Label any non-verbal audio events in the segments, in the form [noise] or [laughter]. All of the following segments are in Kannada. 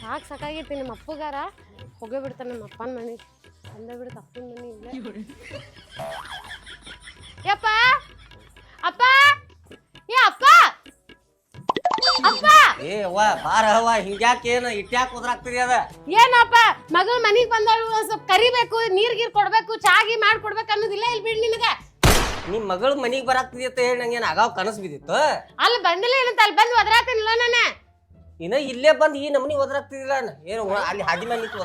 ಸಾಕು ಸಾಕಾಗೈತಿ ನಮ್ಮ ಅಪ್ಪಗಾರ. ಹೋಗೇ ಬಿಡ್ತಾನೆ ನಮ್ಮ ಅಪ್ಪನ ಮನೆ. ಅಂದ ಬಿಡುತ್ತೆ ಅಪ್ಪನ ಮನೆ ಇಲ್ಲ. ಯಪ್ಪ! ಅಪ್ಪ! ಏ ಅವ್ವ ಬಾರ ಅವ್ವ ಹಿಂಗ್ಯಾಕೇನು ಇಟ್ಯಾಕ್ ಉದ್ರಾಗ್ತದೆ ಅದ? ಏನಪ್ಪ ಮಗಳು ಮನಿಗ್ ಬಂದಳು ಒಂದ್ ಸ್ವಲ್ಪ ಕರಿಬೇಕು ನೀರ್ ಗೀರ್ ಕೊಡ್ಬೇಕು ಚಾಗಿ ಮಾಡಿ ಕೊಡ್ಬೇಕು ಅನ್ನೋದಿಲ್ಲ ಇಲ್ಲಿ ಬಿಡ್ ನಿನಗೆ? ನಿಮ್ ಮಗಳ ಮನಿಗ್ ಬರಾಕ್ತದೆ ಅಂತ ಹೇಳಿ ನಂಗೇನ್ ಆಗಾವ್ ಕನಸು ಬಿದ್ದಿತ್ತು? ಅಲ್ಲಿ ಬಂದಿಲ್ಲ ಏನಂತ ಅಲ್ಲಿ ಬಂದು ಒದರಾತನಿಲ್ಲ ನಾನು? ಇನ್ನ ಇಲ್ಲೇ ಬಂದು ಈ ನಮನಿ ಒದ್ರಾಗ್ತಿದಿಲ್ಲ ಏನು ಅಲ್ಲಿ ಹಾದಿ ಮೇಲೆ ನಿಂತು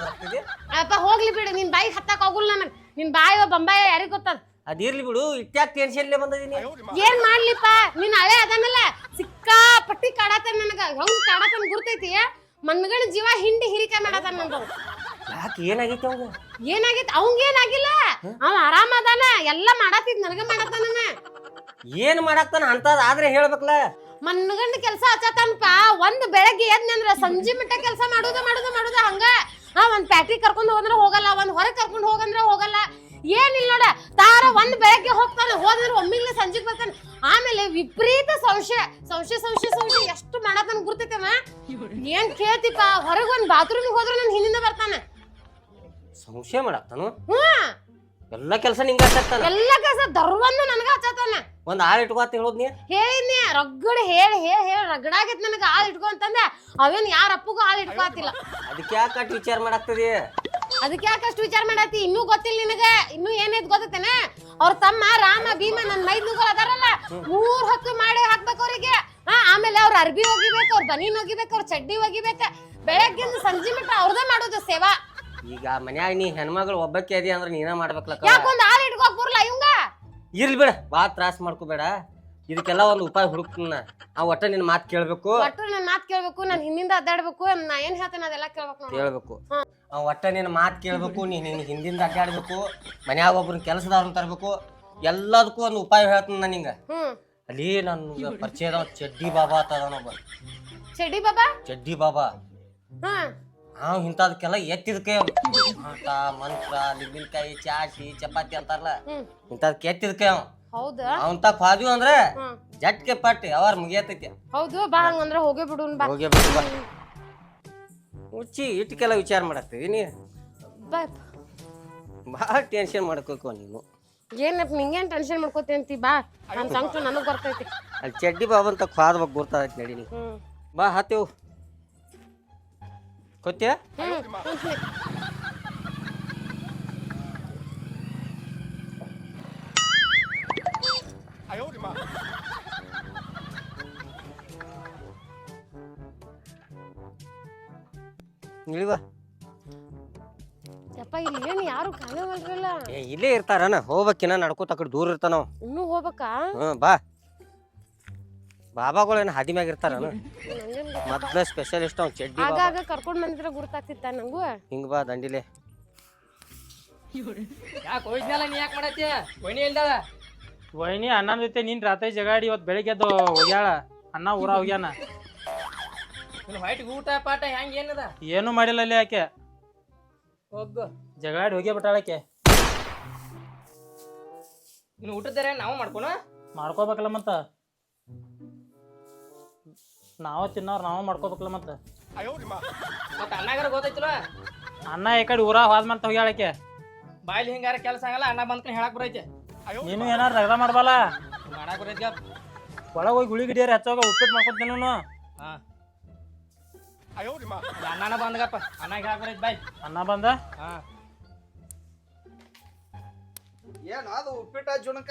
ಅಪ್ಪ ಹೋಗ್ಲಿ ಬಿಡು ನಿನ್ ಬಾಯಿಗೆ ಹತ್ತಕ್ ಆಗುಲ್ಲ ನನಗ್. ನಿನ್ ಬಾಯೋ ಬಂಬಾಯ ಯಾರಿಗ್ ಗೊತ್ತದ? ಅದಿರ್ಲಿ ಬಿಡು ಇಟ್ಯಾಕ್ ಟೆನ್ಷನ್ಲೇ ಬಂದದೀನಿ ಏನ್ ಮಾಡ್ಲಿಪ್ಪ? ನಿನ್ ಹಳೆ ಅದನ್ನಲ್ಲ ಸಿಕ್ಕಾಪಟ್ಟಿ ಕಾಡತಾನ ನನಗ. ಹೆಂಗ್ ಕಾಡತಾನ ಗುರ್ತೈತಿ? ಮನ್ಗಣ ಜೀವ ಹಿಂಡಿ ಹಿರಿಕೆ ಮಾಡತಾನ ನಂದು ಯಾಕೆ ಏನಾಗೈತಿ ಅವಂಗ ಏನಾಗೈತಿ? ಅವಂಗ ಏನಾಗಿಲ್ಲ? ಅವ ಆರಾಮ ಅದಾನ. ಎಲ್ಲ ಮಾಡತ್ತಿದ್ ನನಗ ಮಾಡತಾನ ಏನ್ ಮಾಡಾಕ್ತಾನ ಅಂತದ್ ಆದ್ರೆ ಹೇಳ್ಬೇಕಲ್ಲ ಮನ್ಗಂಡ ಕೆಲಸ ಹಚ್ಚತಾನಪ್ಪ. ಒಂದ್ ಬೆಳಗ್ಗೆ ಎದ್ನಂದ್ರ ಸಂಜೆ ಮಟ್ಟ ಕೆಲಸ ಮಾಡುದ ಮಾಡುದ ಮಾಡುದ ಹಂಗ. ಆ ಒಂದ್ ಪ್ಯಾಟ್ರಿ ಕರ್ಕೊಂಡ್ ಹೋದ್ರ ಹೋಗಲ್ಲ ಒಂದ್ ಹೊರಗ್ ಕರ್ಕೊಂಡ್ ಹೋಗಂದ್ರ ಹೋಗಲ್ಲ. ಏನಿಲ್ಲ ನೋಡ ತಾರ ಒಂದ್ ಬೆಳಗ್ಗೆ ಹೋಗ್ತಾನೆ ಹೋದ್ರೆ ಒಮ್ಮಿಗ್ಲೆ ಸಂಜೆಗೆ ಬರ್ತಾನೆ. ಆಮೇಲೆ ವಿಪರೀತ ಸಂಶಯ ಸಂಶಯ ಸಂಶಯ ಸಂಶಯ ಎಷ್ಟು ಮಾಡತನ ಗುರ್ತೈತವ ಏನ್ ಕೇಳ್ತಿಪ್ಪ ಹೊರಗ್ ಒಂದ್ ಬಾತ್ರೂಮಿಗೆ ಹೋದ್ರೆ ನನ್ ಹಿಂದಿಂದ ಬರ್ತಾನೆ. ಸಂಶಯ ಮಾಡತ್ತಾನು ಹ್ಮ್ ಎಲ್ಲ ಕೆಲಸ ನಿಂಗ ಎಲ್ಲ ಕೆಲಸ ದರ್ವಂದು ನನಗ ಹಚ್ಚತಾನ. ಒಂದ್ ಆಳ್ ಅಂತ ಹೇಳೋದ್ ನೀ? ಹೇಳಿದ್ನಿ ರಗಡ್ ಹೇಳಿ ಹೇಳಿ ಹೇಳಿ ರಗಡಾಗೈತ್ ನನಗ ಆಳ್ ಇಟ್ಕೋ ಅಂತಂದೆ ಅವೇನ್ ಯಾರ ಅಪ್ಪಗೂ ಆಳ್ ಇಟ್ಕೊತಿಲ್ಲ. ಅದಕ್ಕೆ ಯಾಕೆ ವಿಚಾರ ಮಾಡಾಕ್ತದೆ? ಅದಕ್ಕೆ ಯಾಕಷ್ಟು ವಿಚಾರ ಮಾಡಾತಿ? ಇನ್ನೂ ಗೊತ್ತಿಲ್ಲ ನಿನಗೆ. ಇನ್ನೂ ಏನೈತ್ ಗೊತ್ತೇನ ಅವ್ರ ತಮ್ಮ ರಾಮ ಭೀಮ ನನ್ ಮೈದ್ನುಗಳು ಅದಾರಲ್ಲ ಮೂರ್ ಹೊತ್ತು ಮಾಡಿ ಹಾಕ್ಬೇಕು ಅವ್ರಿಗೆ. ಹಾ ಆಮೇಲೆ ಅವ್ರ ಅರ್ಬಿ ಒಗಿಬೇಕು ಅವ್ರ ಬನೀನ್ ಒಗಿಬೇಕು ಅವ್ರ ಚಡ್ಡಿ ಒಗಿಬೇಕ ಬೆಳಗ್ಗಿಂದ ಸಂಜೆ ಮಟ್ಟ ಅವ್ರದೇ ಮಾಡೋದು ಸೇವಾ. ಈಗ ಮನ್ಯಾಗ ನೀ ಹೆಣ್ಮಗಳು ಒಬ್ಬಕ್ಕೆ ಅದಿ ಅಂದ್ರೆ ನೀನ ಮಾಡ್ಬೇಕಲ್ಲ ಯಾಕೊಂದ್ ಆಳ್ ಇಟ್ಕೋಕ್ ಬರಲ್ಲ ಇವಂಗ? ಇರ್ಲಿ ಬಿಡ ಬಾ ತ್ರಾಸ ಮಾಡ್ಕೋಬೇಡ. ಇದಕ್ಕೆಲ್ಲ ಒಂದು ಉಪಾಯ ಹುಡುಕ್ನ. ಆ ಒಟ್ಟ ನಿನ್ ಮಾತು ಕೇಳ್ಬೇಕು. ಒಟ್ಟು ಮಾತ್ ಕೇಳ್ಬೇಕು ನಾನು ಹಿಂದಿಂದ ಅಡ್ಡಾಡ್ಬೇಕು ನಾ ಏನ್ ಹೇಳ್ತೇನೆ ಅದೆಲ್ಲ ಕೇಳ್ಬೇಕು ನೋಡು. ಕೇಳ್ಬೇಕು. ಒಟ್ಟ ನಿನ್ನ ಮಾತು ಕೇಳ್ಬೇಕು ನೀನ್ ನಿನ್ನ ಹಿಂದಿಂದ ಅಡ್ಡಾಡ್ಬೇಕು ಮನ್ಯಾಗ ಒಬ್ರನ್ನ ಕೆಲಸದವ್ರನ್ನ ತರ್ಬೇಕು ಎಲ್ಲದಕ್ಕೂ ಒಂದು ಉಪಾಯ ಹೇಳ್ತೀನಿ ನಾನು ಹ್ಮ್. ಅಲ್ಲಿ ನನ್ನ ಪರಿಚಯದ ಚಡ್ಡಿ ಬಾಬಾ ಅಂತ ಅದಾನೊಬ್ಬ ಚಡ್ಡಿ ಬಾಬಾ? ಚಡ್ಡಿ ಬಾಬಾ. ಹ್ಮ್ ಅವ್ ಇಂಥದಕ್ಕೆಲ್ಲ ಎತ್ತಿದಕ್ಕೆ ಕೈ ಅವ್ನು. ಆಟ ಮಂತ್ರ ಲಿಂಬಿನಕಾಯಿ ಚಾಟಿ ಚಪಾತಿ ಅಂತಾರಲ್ಲ ಇಂತದಕ್ಕೆ ಇಂಥದಕ್ಕೆ ಎತ್ತಿದ ಕೈ ಅವ ಹೌದಾ? ಅವಂತ ಕ್ವಾದ್ವಿ ಅಂದ್ರೆ ಜಟ್ಕೆ ಪಟ್ಟಿ ಅವ್ರ ಮುಗಿಯತೈತಿ ಹೌದು ಬಾ ಹಂಗಂದ್ರ ಹೋಗೇ ಬಿಡುನ್ ಬಾ. ಹೋಗಿ ಬಾ. ವಿಚಾರ ಮಾಡತ್ತೀವಿ ನೀ? ಬಾ. ಭಾಳ ಟೆನ್ಷನ್ ಮಾಡ್ಕೋಕೋ ನೀನು. ಏನಪ್ಪ ನಿಂಗೇನ್ ಟೆನ್ಷನ್ ಮಾಡ್ಕೋತಿ ಅಂತಿ? ಬಾ. ನನ್ ಸಂಕಟ ನನಗ್ ಬರ್ತೈತಿ. ಅಲ್ಲಿ ಚಡ್ಡಿ ಬಾಬಂತ ಅಂತ ಕ್ವಾದ ಬಗ್ಗೆ ಗುರ್ತಾದೈತಿ ನಡಿ ನೀ. ಬಾ ಹತ್ತೇವು ಕೊತ್ಯ ಹ್ಮ್ ಕುಂತ್ನಿ. ಯಪ್ಪ ಇಲ್ಲಿ ಏನ್ ಯಾರು ಕಾಣವಲ್ರಲ್ಲ ಏ ಇಲ್ಲೇ ಇರ್ತಾರನ ಹೋಗ್ಬೇಕಿನ ನಡ್ಕೋತ ಕಡೆ ದೂರ ಇರ್ತಾನವ ಇನ್ನೂ ಹೋಗ್ಬೇಕಾ? ಹ್ಞೂ ಬಾ. ಬಾಬಾಗಳು ಏನು ಹಾದಿ ಮ್ಯಾಗ ಇರ್ತಾರನ ನಂಗೇನ್ ಗೊತ್ತ. ಮೊದ್ಲ ಸ್ಪೆಷಲಿಸ್ಟ್ ಅವ್ನು ಚಡ್ಡಿ ಬಾಬಾ. ಆಗಾಗ ಕರ್ಕೊಂಡ್ ಬಂದಿದ್ರ ಗುರ್ತಾಗ್ತಿತ್ತ ನಂಗೂ? ಹಿಂಗ್ ಬಾ ದಂಡಿಲೆ. ಯಾಕೆ ಹೋಯ್ದ್ನಲ್ಲ ನೀ ಯಾಕೆ ಮಾಡತ್ತಿ? ವೈನಿ ಇಲ್ದಾಳ ವೈನಿ ಅಣ್ಣನ ಜೊತೆ ನೀನ್ ರಾತ್ರಿ ಜಗಾಡಿ ಇವತ್ತು ಬೆಳಿಗ್ಗೆ ಎದ್ದು ಹೋಗ್ಯಾಳ. ಅಣ್ಣ ಊರ ಹೋಗ್ಯಾನ. ನಿನ್ನ ಹೊಯ್ಟ್ ಊಟ ಪಾಟ ಹೆಂಗ್ ಏನದ? ಏನು ಮಾಡಿಲ್ಲ ಅಲ್ಲಿ ಆಕೆ. ಹೋಗು. ಜಗಳಾಡಿ ಹೋಗಿ ಬಿಟ್ಟಾಳಕ್ಕೆ ಇನ್ನು ಊಟದಾರ ನಾವು ಮಾಡ್ಕೊಣ ಮಾಡ್ಕೋಬೇಕಲ್ಲ ಮತ್ತ. ನಾವು ತಿನ್ನೋರು ನಾವು ಮಾಡ್ಕೋಬೇಕಲ್ಲ ಮತ್ತ. ಮತ್ತೆ ಅಣ್ಣಗಾರ ಗೊತ್ತೈತಿಲ್ಲ ಅಣ್ಣ ಈ ಕಡೆ ಊರಾಗ ಹೋಗಿ ಹೋಗ್ಯಾಳಕ್ಕೆ ಬಾಯ್ಲಿ ಹಿಂಗಾರ ಕೆಲಸ ಆಗಲ್ಲ ಅಣ್ಣ ಬಂದ್ಕೊಂಡು ಹೇಳಕ್ ಬರೈತೆ. ನೀನು ಏನಾರ ರಗಡ ಮಾಡ್ಬಲ್ಲ ಮಾಡಕ್ ಬರೈತಿ ಒಳಗೆ ಹೋಗಿ ಗುಳಿ ಗಿಡಿಯರ್ ಹಚ್ಚೋಗ ಉಪ್ಪಿಟ್ಟು ಮಾಡ್ಕೊತೀನಿ ನಾನು. ಹಾ. ಅಣ್ಣನ ಬಂದಗಪ್ಪ. ಅಣ್ಣ ಹೇಳಕ್ ಬರೈತಿ ಬಾಯ್. ಅಣ್ಣ ಬಂದ? ಹಾ. ಏನು ಅದು ಉಪ್ಪಿಟ್ಟ ಜುಣಕ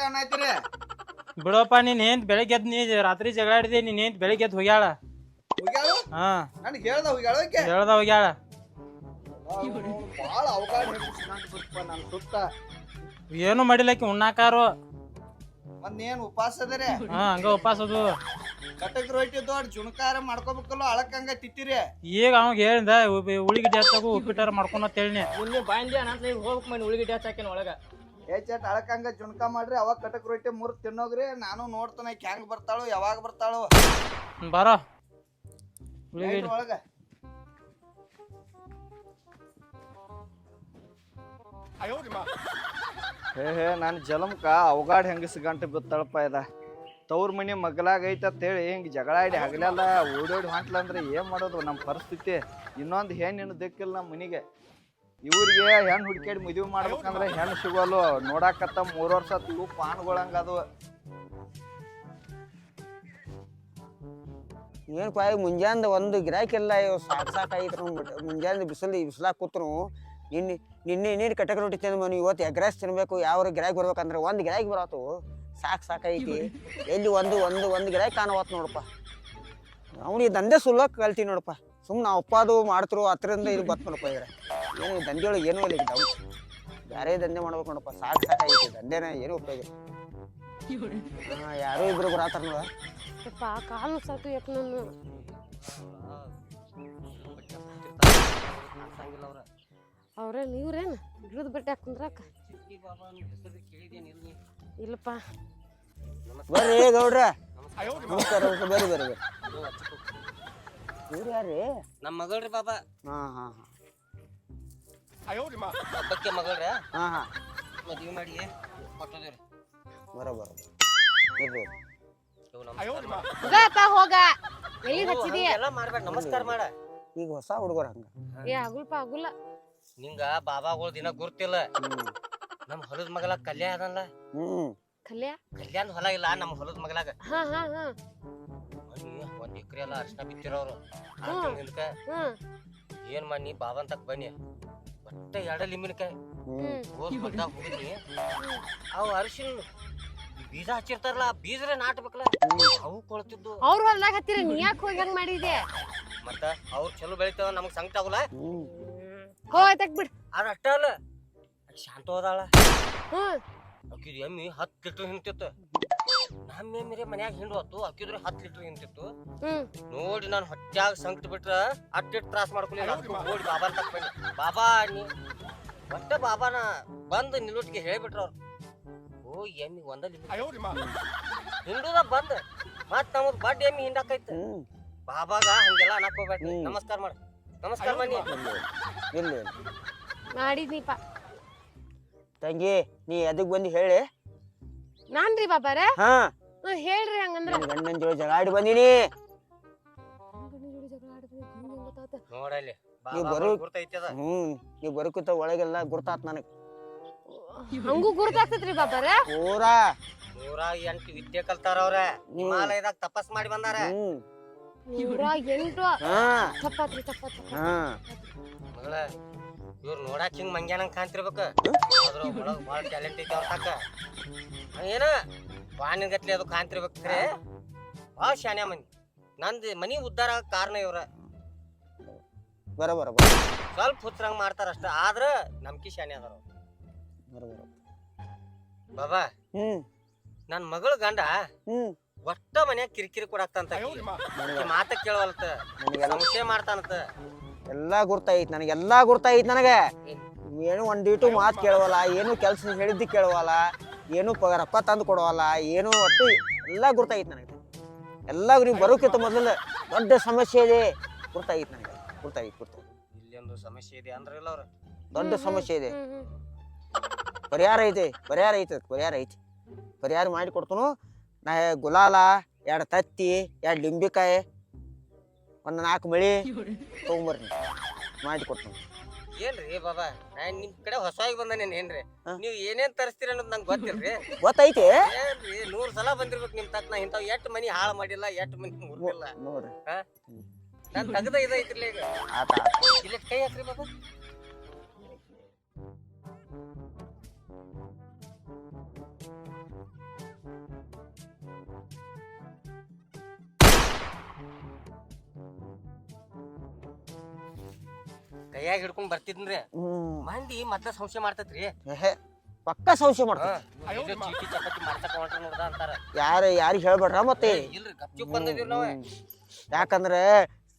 ಬಿಡಪ್ಪ ನೀನ್ ಏನ್ ಬೆಳಿಗ್ಗೆ ಎದ್ದು ನೀ ರಾತ್ರಿ ಜಗಾಡಿದೆ ನೀನ್ ಏನ್ ಬೆಳಿಗ್ಗೆ ಎದ್ದು ಹೋಗ್ಯಾಳ? ಹೋಗ್ಯಾಳು? ಹಾ. ನನಗೆ ಹೇಳ್ದ ಹೋಗ್ಯಾಳಕ್ಕೆ ಹೇಳ್ದ ಹೋಗ್ಯಾಳ. ಭಾಳ ಅವಕಾಶ ಬಿಟ್ಟಪ್ಪ ನನ್ನ ಸುತ್ತ. ಏನು ಮಾಡಿಲ್ಲಕಿ ಉಣ್ಣಾಕಾರು. ಒಂದೇನು ಉಪವಾಸ ಅದರಿ? ಹಾ ಹಂಗ ಉಪವಾಸ ಅದು. ಕಟಕ್ ರೊಟ್ಟಿ ದೊಡ್ಡ ಜುಣಕಾರ ಮಾಡ್ಕೋಬೇಕಲ್ಲ ಅಳಕಂಗ ತಿತ್ತಿರಿ ಈಗ ಅವಾಗ ಹೇಳಿದ ಉಳಿಗಿಡಿ ಹಚ್ಚೋಗು ಉಪ್ಪಿಟ್ಟಾರ ಮಾಡ್ಕೊಂಡ್ ಅಂತ ಹೇಳಿನಿ. ಮುಂದೆ ಬಾಯಿಂದೆ ಈಗ ಹೋಗ್ಬೇಕು ಮನೆ ಉಳಿಗಿಟ್ಟು ಹಚ್ಚಾಕಿನ ಒಳಗ. ಹೆಚ್ಚಟ್ ಚಟ್ ಅಳಕಂಗ ಜುಣಕ ಮಾಡ್ರಿ ಅವಾಗ ಕಟಕ್ ರೊಟ್ಟಿ ಮುರ್ ತಿನ್ನೋಗ್ರಿ ನಾನು ನೋಡ್ತಾನೆ ಹೆಂಗ್ ಬರ್ತಾಳು ಯಾವಾಗ ಬರ್ತಾಳು. ಬರೋ. ನೈಟ್ ಉಳಿಗಿಡಿ ಒಳಗ. ಹೇ ಹೇ, ನಾನು ಜಲಮ್ಕ ಅವಗಾಡ್ ಹೆಂಗಸ ಗಂಟೆ ಬಿತ್ತಳಪ್ಪ ಇದ. ತವ್ರ ಮನೆ ಮಗಲಾಗ ಐತೆ ಅಂತೇಳಿ ಹಿಂಗೆ ಜಗಳ ಆಡಿ ಹಗಲೆಲ್ಲ ಓಡೋಡಿ ಹೊಂಟ್ಲ ಅಂದ್ರೆ ಏನು ಮಾಡೋದು ನಮ್ಮ ಪರಿಸ್ಥಿತಿ? ಇನ್ನೊಂದು ಹೆಣ್ಣು ದಿಕ್ಕಿಲ್ಲ ನಮ್ಮ ಮನೆಗೆ. ಇವ್ರಿಗೆ ಹೆಣ್ಣು ಹುಡ್ಕ್ಯಾಡಿ ಮದುವೆ ಮಾಡ್ಬೇಕಂದ್ರೆ ಹೆಣ್ಣು ಸಿಗೋಲ್ಲ. ನೋಡಾಕತ್ತ ಮೂರು ವರ್ಷ ತೂ ಪಾನ್ಗಳಂಗ ಅದು. ಏನಪ್ಪ ಮುಂಜಾನೆ ಒಂದು ಗಿರಾಕಿಲ್ಲ, ಇವ್ ಸಾಕು ಸಾಕಾಗಿತ್ತು ಮುಂಜಾನೆ ಬಿಸಿಲು ಬಿಸಿಲಾಗ ಕೂತ್ರು. ನಿನ್ನೆ ನಿನ್ನೆ ನೀರು ಕಟ್ಟಕ ರೊಟ್ಟಿ ತಿಂದು ನೀವು ಇವತ್ತು ಎಗ್ರೆಸ್ ತಿನ್ಬೇಕು ಯಾವ ಗಿರಾಕಿ ಬರ್ಬೇಕಂದ್ರೆ ಒಂದು ಗಿರಾಕಿ ಬರತ್ತು ಸಾಕು ಸಾಕೈತಿ. ಎಲ್ಲಿ ಒಂದು ಒಂದು ಒಂದು ಗಿರಾಕಿ ಕಾಣವತ್ತು ನೋಡಪ್ಪ. ಅವ್ನಿಗೆ ದಂಧೆ ಸುಳ್ಳ ಕಲ್ತೀನಿ ನೋಡಪ್ಪ. ಸುಮ್ಮನೆ ನಾವು ಅಪ್ಪದು ಮಾಡ್ತಿರು ಹತ್ರದಿಂದ ಇದು ಬತ್ ನೋಡಪ್ಪ ಇದ್ರೆ ಏನು ಈ ದಂಧೆ ಒಳಗೆ ಏನೂ ಇಲ್ಲ ಡೌಟ್ ಬೇರೆ ದಂಧೆ ಮಾಡ್ಬೇಕು ನೋಡಪ್ಪ. ಸಾಕು ಸಾಕೈತಿ. ದಂಧೆನ ಏನು ಉಪಯೋಗ ಹಾಂ ಯಾರೋ ಇಬ್ರು ಬರತ್ತಾರ ನೋಡಪ್ಪ ಕಾಲು ಸಾಕು ಯಾಕೆ ನಾನು ಅವ್ರೇ ಇವ್ರೇನು? ಗಿಡದ ಬಟ್ಟೆ ಕುಂದ್ರಾಕ? ಇಲ್ಲಪ್ಪ. ಬರ್ರಿ ಗೌಡ್ರ. ನಮಸ್ಕಾರ ಬರ್ರಿ ಬರ್ರಿ ಬರ್ರಿ. ಇವ್ರು ಯಾರ್ರಿ? ನಮ್ಮ ಮಗಳ್ರಿ ಬಾಬಾ. ಹಾ ಹಾ ಹಬ್ಬಕ್ಕೆ ಮಗಳ್ರಿ ಹಾ ಹಾ. ಮದ್ವಿ ಮಾಡಿ ಕೊಟ್ಟದ್ರಿ ಬರ ಬರ. ಇರ್ಬೋದು ಹೋಗಪ್ಪ ಹೋಗ. ಎಲ್ಲಿಗೆ ಹಚ್ಚಿದಿ? ಎಲ್ಲ ಮಾಡ್ಬೇಡ. ನಮಸ್ಕಾರ ಮಾಡ. ಈಗ ಹೊಸ ಹುಡುಗರ ಹಂಗ. ಏ ಆಗುಲ್ಪ ಆಗುಲ್ಲ ನಿಂಗ ಬಾಬಾಗಳ ದಿನ ಗುರ್ತಿಲ್ಲ. ನಮ್ ಹೊಲದ ಮಗಲ ಕಲ್ಯಾಣ ಅದಲ್ಲ. ಹ್ಮ್ ಕಲ್ಯಾ? ಕಲ್ಯಾಣ ಹೊಲ ಇಲ್ಲ ನಮ್ ಹೊಲದ ಮಗಲಾಗ. ಹಾ ಹಾ ಹಾ. ಒಂದ್ ಎಕರೆ ಎಲ್ಲ ಅರ್ಶನ ಬಿತ್ತಿರೋರು. ಹಿಂದಕ ಏನ್ ಮಾಡಿ ಬಾಬಾ ತಕ್ ಬನ್ನಿ. ಒಟ್ಟ ಎರಡ ಲಿಂಬಿನಕಾಯಿ ಹೋದ್ ಹೋಗಿದ್ನಿ ಅವು ಅರಿಶಿನ ಬೀಜ ಹಚ್ಚಿರ್ತಾರಲ್ಲ ಬೀಜರೇ ನಾಟ್ಬೇಕಲ್ಲ. ಅವು ಕೊಳ್ತಿದ್ದು. ಅವ್ರ ಹೊಲ್ದಾಗ ಹತ್ತಿರ ನೀ ಯಾಕೆ ಹೋಗಿ ಹಂಗ್ ಮಾಡಿದೆ ಮತ್ತ ಅವ್ರು ಚಲೋ ಬೆಳಿತಾವ ನಮಗ್ ಸಂಕಟ ಆಗುಲ್ಲ. ಹ್ಮ್ ಹೋಯ್ತಕ್ ಬಿಡ್. ಅದ್ ಅಷ್ಟ ಅಲ್ಲ ಆಕಿ ಶಾಂತ ಹೋದಾಳ. ಹ್ಮ್ ಅಕ್ಕಿದ್ ಎಮ್ಮಿ ಹತ್ತು ಲೀಟರ್ ಹಿಂತಿತ್ತು. ನಮ್ಮ ಎಮ್ಮಿರೆ ಮನ್ಯಾಗ ಹಿಂಡು ಹೊತ್ತು ಅಕ್ಕಿದ್ರೆ ಹತ್ತು ಲೀಟರ್ ಹಿಂತಿತ್ತು. ಹ್ಮ್ ನೋಡಿ ನಾನು ಹೊಟ್ಟ್ಯಾಗ ಸಂಕಟ ಬಿಟ್ರ ಅಟ್ಟಿಟ್ಟು ತ್ರಾಸ ಮಾಡ್ಕೊಳ್ಳಿ ನೋಡಿ ಬಾಬಾ ತಕ್ಕ ಬಾಬಾ ನೀ ಒಟ್ಟ ಬಾಬಾನ ಬಂದು ನಿಲ್ಲುಟ್ಟಿಗೆ ಹೇಳ್ಬಿಟ್ರ ಅವ್ರು. ಓ ಎಮ್ಮಿ ಒಂದ ಹಿಂಡುದ ಬಂದ್. ಮತ್ ನಮ್ದು ಬಡ್ ಎಮ್ಮಿ ಹಿಂಡಾಕೈತ. ಬಾಬಾಗ ಹಂಗೆಲ್ಲ ಅನ್ನಕ್ ಹೋಗ್ಬೇಡ್ರಿ. ನಮಸ್ಕಾರ ಮಾಡ. ನಮಸ್ಕಾರ ಬನ್ನಿ. ಇಲ್ಲಿ ಮಾಡಿದ್ನಿಪ್ಪ ತಂಗಿ ನೀ ಎದಕ್ ಬಂದು ಹೇಳಿ? ನಾನ್ರಿ ಬಾಬಾರ ಹಾ. ಹ್ಮ್ ಹೇಳ್ರಿ ಹಂಗಂದ್ರೆ. ನನ್ ಗಂಡನ ಜೋಡಿ ಜಗಳ ಆಡಿ ಬಂದೀನಿ ನೋಡಲ್ಲಿ ನೀವ್ ಬರೋ- ಗುರ್ತೈತಿ ಅದ. ಹ್ಮ್ ನೀವ್ ಬರಕೂತ ಒಳಗೆಲ್ಲ ಗುರ್ತಾತ್ ನನಗ್. ಹಂಗೂ ಗುರ್ತಾಗ್ತೈತ್ರಿ ಬಾಬಾರ ಪೂರಾ. ಊರ? ಎಂಟು ವಿದ್ಯೆ ಕಲ್ತಾರ ಅವ್ರ. ಹಿಮಾಲಯದಾಗ ತಪಸ್ ಮಾಡಿ ಬಂದಾರ. ಹ್ಮ್. ನೂರ ಎಂಟು. ಹಾ. ತಪ್ಪಾತ್ರಿ ತಪ್ಪಾತ್ ತಪ್ಪಾತ್. ಹಾ. ಮಗಳ ಇವ್ರು ನೋಡಾಕ ಹಿಂಗ್ ಮಂಗ್ಯಾನಂಗ್ ಕಾಣ್ತಿರ್ಬೇಕ. ಅದ್ರ ಒಳಗ್ ಭಾಳ ಟ್ಯಾಲೆಂಟ್ ಐತಿ ಅವ್ರ ತಕ್ಕ ಏನ ಬಾಣಿನ ಗತ್ಲೆ ಅದು ಕಾಣ್ತಿರ್ಬೇಕ್ರೆ. ಭಾಳ ಶಾನ್ಯ ಮನಿ. ನಂದು ಮನಿ ಉದ್ಧಾರ ಆಗಕ್ ಕಾರಣ ಇವ್ರ. ಬರ ಬರ ಬರ. ಸ್ವಲ್ಪ ಹುಚ್ಚರಂಗ್ ಮಾಡ್ತಾರ ಅಷ್ಟ ಆದ್ರ ನಮ್ಕಿ ಶಾನ್ಯ ಅದಾರ ಅವ್ರು. ಬರ ಬರ. ಬಾಬಾ ಹ್ಮ್. ನನ್ ಮಗಳ ಗಂಡ ಹ್ಮ್. ಒಟ್ಟ ಮನ್ಯಾಗ ಕಿರಿಕಿರಿ ಕೊಡಾಕ್ತಂತ ನನಗೆ ಮಾತ ಕೇಳವಲ್ತ ಸಂಶಯ ಮಾಡ್ತಾನಂತ. ಎಲ್ಲಾ ನನಗೆ ನನಗೆಲ್ಲಾ ಗುರ್ತಾಯ್ತು ನನಗೆ. ಏನು ಒಂದಿಟ್ಟು ಮಾತು ಕೇಳವಲ್ಲ ಏನು ಕೆಲಸ ಹೇಳಿದ್ದು ಕೇಳವಲ್ಲ ಏನು ಪ ರೊಕ್ಕ ತಂದು ಕೊಡವಲ್ಲ ಏನು ಒಟ್ಟು ಎಲ್ಲ ಗುರ್ತಾಯ್ತು ನನಗೆ. ಎಲ್ಲ ನೀವು ಬರೋಕ್ಕಿಂತ ಮೊದಲು ದೊಡ್ಡ ಸಮಸ್ಯೆ ಇದೆ. ಗುರ್ತಾಗಿತ್ತು ನನಗೆ ಗುರ್ತಾಗಿತ್ತು ಗುರ್ತಾಗಿತ್ತು ಇಲ್ಲೊಂದು ಸಮಸ್ಯೆ ಇದೆ ಅಂದ್ರಲ್ಲ ಅವ್ರ. ದೊಡ್ಡ ಸಮಸ್ಯೆ ಇದೆ. ಪರಿಹಾರ ಐತೆ ಪರಿಹಾರ ಐತೆ ಅದಕ್ಕೆ ಪರಿಹಾರ ಐತಿ. ಪರಿಹಾರ ಮಾಡಿ ಕೊಡ್ತನು ನಾ ಗುಲಾಲ ಎರಡು ತತ್ತಿ ಎರಡು ಲಿಂಬಿಕಾಯಿ ಒಂದು ನಾಲ್ಕು ಮಳಿ ತಗೊಂಬರ್ರಿ ಮಾಡಿ ಕೊಡ್ತೀನಿ ಏನ್ರಿ ಬಾಬಾ ನಾನ್ ನಿಮ್ ಕಡೆ ಹೊಸವಾಗಿ ಬಂದಾನೇನ್ ಏನ್ರಿ? ನೀವು ಏನೇನ್ ತರಿಸ್ತೀರಿ ಅನ್ನೋದು ನಂಗೆ ಗೊತ್ತಿಲ್ರಿ? ಗೊತ್ತೈತಿ? ಏನ್ರಿ ನೂರ್ ಸಲ ಬಂದಿರ್ಬೇಕು ನಿಮ್ ತಕ್ಕ ನಾ ಇಂಥವ್ ಎಷ್ಟ್ ಮನಿ ಹಾಳು ಮಾಡಿಲ್ಲ ಎಷ್ಟ್ ಮನಿ ಮುರಿದಿಲ್ಲ ನೋಡ್ರಿ. ನಾನ್ ತಗದ ಇದೈತ್ರಿ ಈಗ. ಆತ. ಇಲ್ಲ ಕೈ ಹಾಕ್ರಿ ಬಾಬಾ. ಕೈಯಾಗ ಹಿಡ್ಕೊಂಡ್ ಬರ್ತಿದ್ನ್ರಿ. ಹ್ಮ್. ಮಂದಿ ಮದ್ಲ ಸಂಶಯ ಮಾಡ್ತೈತ್ರಿ. ಎಹೆ, ಪಕ್ಕ ಸಂಶಯ ಮಾಡ್ತಾರೆ ಹಾ, ಇದು ಚೀಟಿ ಚಪಾತಿ ಮಾಡ್ಸಕ್ ಹೊಂಟ್ರ ನೋಡ್ದ ಅಂತಾರ. ಯಾರು ಯಾರಿಗೆ ಹೇಳ್ಬೇಡ್ರ ಮತ್ತೆ? ಇಲ್ರಿ ಗಪ್ಚುಪ್ ಬಂದಿದೀವಿ ನಾವ್. ಹ್ಮ್. ಯಾಕಂದ್ರೆ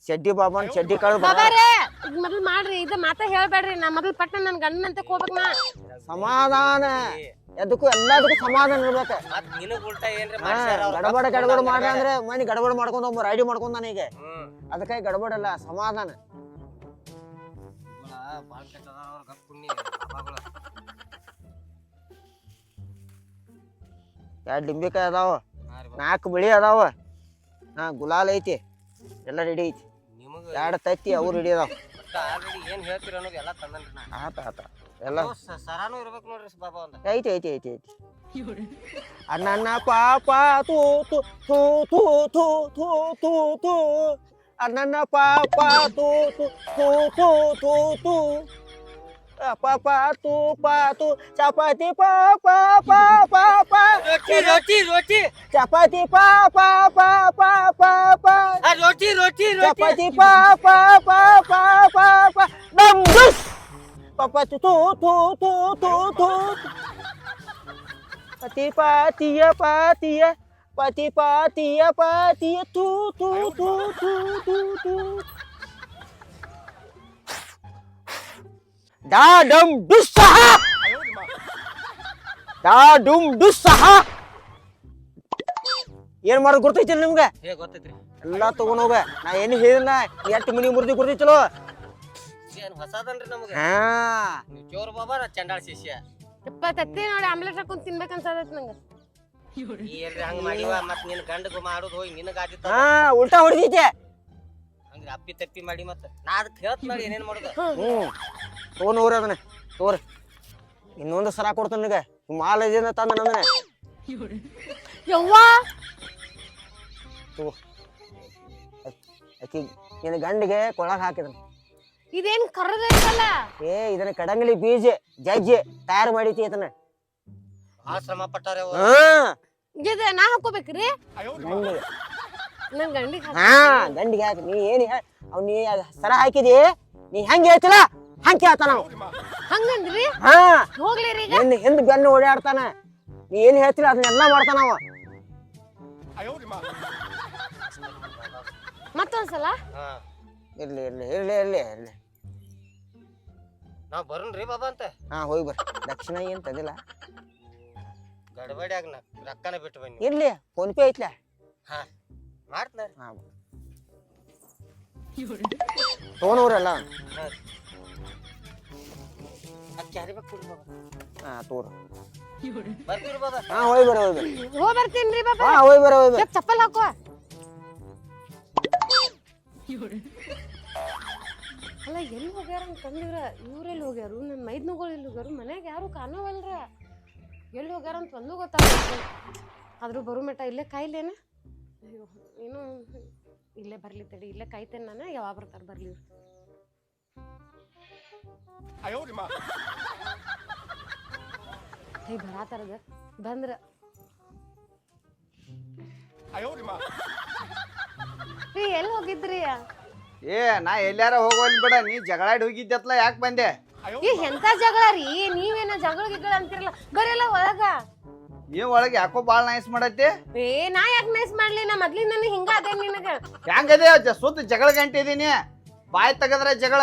ಚಡ್ಡಿ ಬಾಬನ್ ಚಡ್ಡಿ ಕಾಳು ಬಾಬಾರೇ ಈಗ ಮೊದ್ಲು ಮಾಡ್ರಿ ಇದ ಮಾತ ಹೇಳ್ಬೇಡ್ರಿ ನಾ ಮೊದ್ಲು ಪಟ್ಟ ನನ್ ಗಂಡನಂತೆ ಹೋಗ್ಬೇಕ್ ನಾ. ಸಮಾಧಾನ. ಎದಕ್ಕೂ ಎಲ್ಲದಕ್ಕೂ ಸಮಾಧಾನ ಇರ್ಬೇಕು. ಮತ್ ನಿನಗ್ ಉಲ್ಟಾ ಏನ್ರಿ ಹಾ, ಮಾಡ್ಸ್ಯಾರ ಅವ್ರ್ ಗಡಬಡ ಗಡಬಡ ಮಾಡ್ರಿ. ಅಂದ್ರೆ ಮನೆ ಗಡಬಡ ಮಾಡ್ಕೊಂಡ್ ಒಬ್ಬ ರೈಡಿ ಮಾಡ್ಕೊಂಡ್ ನಾನೀಗ. ಹ್ಮ್. ಅದಕ್ಕೆ ಗಡಬಡ ಅಲ್ಲ ಸಮಾಧಾನ. ಗಪ್ ಎರಡು ಲಿಂಬಿಕಾಯಿ ಅದಾವ. ನಾಲ್ಕು ಬಿಳಿ ಅದಾವ. ಹಾ ಗುಲಾಲ್ ಐತಿ. ಎಲ್ಲ ರೆಡಿ ಐತಿ. ನಿಮಗೆ ಎರಡು ತತ್ತಿ ಅವು ರೆಡಿ ಅದಾವ. ಆಲ್ರೆಡಿ ಏನು ಹೇಳ್ತೀರ ಎಲ್ಲ ತಂದನ್ರಿ ನಾ. ಎಲ್ಲ ಸರಾನು ಬಾಬಾ ಐತಿ ಐತಿ ಐತಿ ಐತಿ. ಅಣ್ಣ ಪಾಪ ತೂ ತೂ ತೂ ತೂ ತೂ ತೂ ತೂ ತೂ ಅಣ್ಣ ಪಾಪ ತೂ ತು ತೂ ತೂ ತೂ ತೂ ಪಾಪ ತೂ ಪಾ ತು ಚಪಾತಿ ಪಾಪ ಪಾಪ ರೊಟ್ಟಿ ರೊಟ್ಟಿ ರೊಟ್ಟಿ ಚಪಾತಿ ಪಾಪ ಪಾಪ ಪಾಪ ಆ, ರೊಟ್ಟಿ ರೊಟ್ಟಿ ರೊಟ್ಟಿ ಚಪಾತಿ ಪಾಪ ಪಾಪ ಪಾಪ ದಮ್ ದುಸ್ ಪಾಪ ತು ತು ತು ತು ತು ತು ಪತಿ ಪಾತಿಯ ಪಾತಿಯ ಪತಿ ಪಾತಿಯ ಪಾತಿಯ ತೂ ತೂ ತೂ ತೂ ತೂ ತು. ಡಾ ಡಮ್ ಡುಸ್ ಸಹ ಡಾ ಡುಮ್ ಡುಸ್ ಸಹ ಏನ್ ಮಾಡೋದು ಗೊತ್ತೈತಿಲ್ಲ ನಿಮ್ಗೆ? ಹೇ ಗೊತ್ತೈತ್ರಿ. ಎಲ್ಲಾ ತಗೊಂಡೋಗ. ನಾ ಏನು ಹೇಳಿಲ್ಲ ಎಷ್ಟು ಮನಿ ಮುರ್ದಿ ಗುರ್ದಿತ್ತಲೋ ಏನ್ ಹೊಸದನ್ರಿ ನಮಗೆ? ಹಾ. ನೀವು ಚೋರ್ ಬಾಬಾ ನಾ ಚಂಡಾಳ ಶಿಷ್ಯ. ಯಪ್ಪ ತತ್ತಿ ನೋಡಿ ಆಮ್ಲೆಟ್ ಹಾಕೊಂಡ್ ತಿನ್ಬೇಕು ಅನ್ಸದೈತಿ ನಂಗೆ. ಎಲ್ರಿ ಹಂಗ ಮಾಡಿವ ಮತ್ ನಿನ್ ಗಂಡಗ ಮಾಡುದು ಹೋಗಿ ನಿನಗ ಆದಿತ್ತ ಹಾ ಉಲ್ಟಾ ಹೊಡೆದೈತೆ ಹಂಗ್ರಿ ಅಪ್ಪಿ ತಪ್ಪಿ ಮಾಡಿ ಮತ್ತೆ. ನಾ ಅದಕ್ಕೆ ಹೇಳ್ತ ಮಾಡಿ ಏನೇನ್ ಮಾಡುದು. ಹ್ಮ್ ತಗೊಂಡೋಗ್ರಿ ಅದನ್ನ. ತೋರಿ. ಇನ್ನೊಂದು ಸರ ಕೊಡ್ತಾನ ನಿನಗೆ. ಮಾಲದಿಂದ ತಂದ ನಂದನೆ ಯವ್ವಾ! ತಗೋ ಆಕಿ ನಿನ್ನ ಗಂಡಿಗೆ ಕೊಳಗ್ ಹಾಕಿದನು. ಇದೇನ್ ಕರ್ದೈತಲ್ಲ? ಏ ಇದನ್ನ ಕಡಂಗಲಿ ಬೀಜ ಜಜ್ಜಿ ತಯಾರು ಮಾಡಿತಿ ಇದನ್ನ ಆ ಶ್ರಮ ಪಟ್ಟಾರ ಹಾ. ಗಿದ ನಾ ಹಾಕೋಬೇಕ್ರಿ ಗಂಡಿಗೆ ನನ್ ಗಂಡಿಗೆ ಹಾ ಗಂಡಿಗೆ ಹಾಕಿ ನೀ ಏನ್ ಹೇ- ಅವ್ ನೀ ಸರ ಹಾಕಿದಿ? ನೀ ಹೆಂಗ್ ಹೇಳ್ತಿಲ್ಲ? ಹಂಗೆ ಹೇಳ್ತಾನ ನಾವು ಹಂಗಂದ್ರಿ? ಹಾ. ಹೋಗ್ಲಿ ರೀ ಈಗ. ಹಿಂದ್ ಹಿಂದ್ ಬೆನ್ನು ಓಡಾಡ್ತಾನ. ನೀ ಏನ್ ಹೇಳ್ತಿಲ್ಲ? ಅದನ್ನೆಲ್ಲ ಮಾಡ್ತಾನ ಅವ ಮತ್ತೊಂದ್ಸಲ? ಹಾ. ಇರ್ಲಿ ಇರ್ಲಿ ಇರ್ಲಿ ಇರ್ಲಿ ಇರ್ಲಿ. ನಾ ಬರೋಣ್ರಿ ಬಾಬಾ ಅಂತ. ಹಾ ಹೋಗಿ ಬರ್ರಿ. ದಕ್ಷಿಣ ಏನ್ ತದಿಲ್ಲ ಗಡಬಡಿಯಾಗ ನಾ ರೊಕ್ಕನ ಬಿಟ್ಟು ಬನ್ನಿ. ಇರ್ಲಿ ಫೋನ್ ಪೇ ಐತ್ಲ. ಹಾ ಮಾಡ್ತಾರ ಅದ್ ಕ್ಯಾರಿ ಬ್ಯಾಗ್ ಕೊಡಿ ಬಾಬಾ ಹಾ ತೋರು. ಬರ್ತೀರಿ ಬಾಬಾ. ಹಾ ಬರ್ತೀನ್ರಿ ಬಾಬಾ. ಹಾ ಚಪ್ಪಲ್ ಹಾಕೋ. ಅಲ್ಲ ಎಲ್ಲಿ ಹೋಗ್ಯಾರ ಅಂತಂದಿರ ಇವ್ರೆಲ್ಲಿ ಹೋಗ್ಯಾರು? ನನ್ನ ಮೈದ್ನಗಳು ಎಲ್ಲಿ ಹೋಗ್ಯಾರು? ಮನ್ಯಾಗ ಯಾರು ಕಾಣವಲ್ರ? ಎಲ್ಲಿ ಹೋಗ್ಯಾರ ಅಂತ ಒಂದು ಗೊತ್ತಾಗ್ತದೆ ಆದರೂ ಬರು ಮಟ್ಟ ಇಲ್ಲೇ ಕಾಯಿಲೇನೆ? ಅಯ್ಯೋ ಏನು ಇಲ್ಲೇ ಬರ್ಲಿ ತಡಿ ಇಲ್ಲೇ ಕಾಯ್ತೇನೆ ನಾನು ಯಾವಾಗ ಬರ್ತಾರ ಬರ್ಲಿ ಹೇ ಬರಾತಾರದ ಬಂದ್ರ. ರೀ ಎಲ್ಲಿ ಹೋಗಿದ್ರಿ? ಏ ನಾ ಎಲ್ಲಾರ ಹೋಗೋನ್ ಬಿಡ ನೀ ಜಗಳಾಡಿ ಹೋಗಿದ್ದತ್ಲ ಯಾಕೆ ಬಂದೆ? ಈ ಎಂತ ಜಗಳ ರೀ? ನೀವೇನ ಜಗಳ ಗಿಗಳ ಅಂತಿರಲ್ಲ? ಬರೆಯಲ್ಲ ಒಳಗ. ನೀ ಒಳಗೆ ಯಾಕೋ ಭಾಳ ನೈಸ್ ಮಾಡತ್ತೆ? ಏ ನಾ ಯಾಕೆ ನೈಸ್ ಮಾಡ್ಲಿ? ನಾ ಮೊದ್ಲಿಂದ ಹಿಂಗ ಅದೇ ನಿನಗ. ಹೆಂಗದೆ? ಜ- ಸುತ್ತ ಜಗಳ ಗಂಟೆ ಇದೀನಿ. ಬಾಯ್ ತೆಗದ್ರೆ ಜಗಳ.